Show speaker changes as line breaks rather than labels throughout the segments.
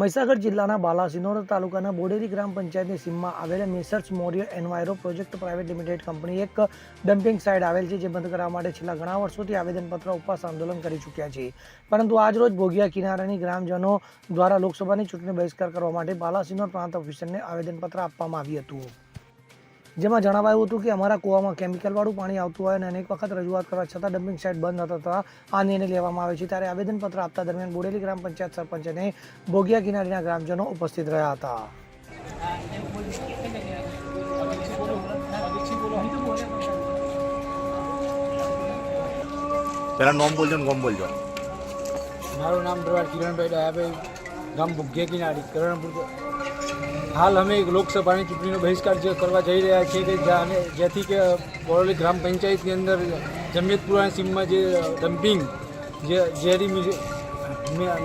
મહીસાગર જિલ્લાના બાલાસિનોર તાલુકાના બોડેરી ગ્રામ પંચાયતની સીમમાં આવેલા messrs Maurya enviro project private limited company એક ડમ્પિંગ સાઇટ આવેલ છે, જે બંધ કરવા માટે છેલ્લા ઘણા વર્ષોથી આવેદનપત્ર ઉપવાસ આંદોલન કરી ચૂક્યા છે. પરંતુ આજરોજ ભોગિયા કિનારાની ગ્રામજનો દ્વારા લોકસભાની ચૂંટણી બહિષ્કાર કરવા માટે બાલાસિનોર પ્રાંત ઓફિસરને આવેદનપત્ર આપવામાં આવ્યું હતું. જેમાં જણાવાયું હતું કે અમારા કૂવામાં કેમિકલવાળું પાણી આવતું હોય અને અનેક વખત રજૂઆત કરવા છતાં ડમ્પિંગ સાઇટ બંધ ન થતા આ નિર્ણય લેવામાં આવે છે. ત્યારે આવેદનપત્ર આપતા દરમિયાન બોડેલી ગ્રામ પંચાયત સરપંચ અને ભોગિયા કિનારીના ગ્રામજનો ઉપસ્થિત રહ્યા હતા.
પેલા નોમ બોલજો ને બોલજો.
મારું નામ કિરણભાઈ દયાભાઈ ગામ ભુગ્યા કિનારી કરણપુર હાલ અમે લોકસભાની ચૂંટણીનો બહિષ્કાર જે કરવા જઈ રહ્યા છીએ કે અને જેથી કે બોરોલી ગ્રામ પંચાયતની અંદર જમિયતપુરા સીમમાં જે ડમ્પિંગ જે ઝેરી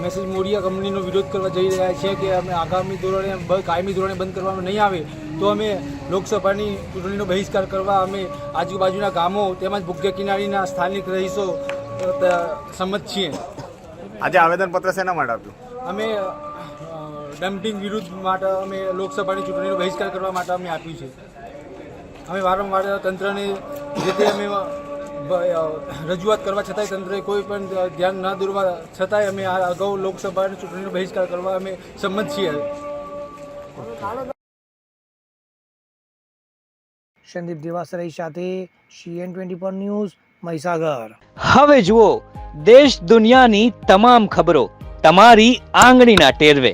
મેસેજ મોડિયા કંપનીનો વિરોધ કરવા જઈ રહ્યા છીએ કે અમે આગામી ધોરણે કાયમી ધોરણે બંધ કરવામાં નહીં આવે તો અમે લોકસભાની ચૂંટણીનો બહિષ્કાર કરવા અમે આજુબાજુના ગામો તેમજ ભૂગ્ય કિનારીના સ્થાનિક રહીશો સંમત છીએ.
આજે આવેદનપત્ર શેના માટે આપ્યું?
અમે ડમ્પિંગ વિરુદ્ધ માટે અમે લોકસભાની ચૂંટણીનો બહિષ્કાર કરવા માટે અમે આપ્યું છે. અમે વારંવાર તંત્રને જે તે અમે રજૂઆત કરવા છતાંય તંત્રએ કોઈ પણ ધ્યાન ન દોરવા છતાંય અમે આ અગાઉ લોકસભાની ચૂંટણીનો બહિષ્કાર કરવા અમે સંમત છીએ.
સંદીપ દેવાસરાઈ સાથે સીએન ટ્વેન્ટી પર ન્યૂઝ મહીસાગર.
હવે જુઓ દેશ દુનિયાની તમામ ખબરો તમારી આંગળીના ટેરવે.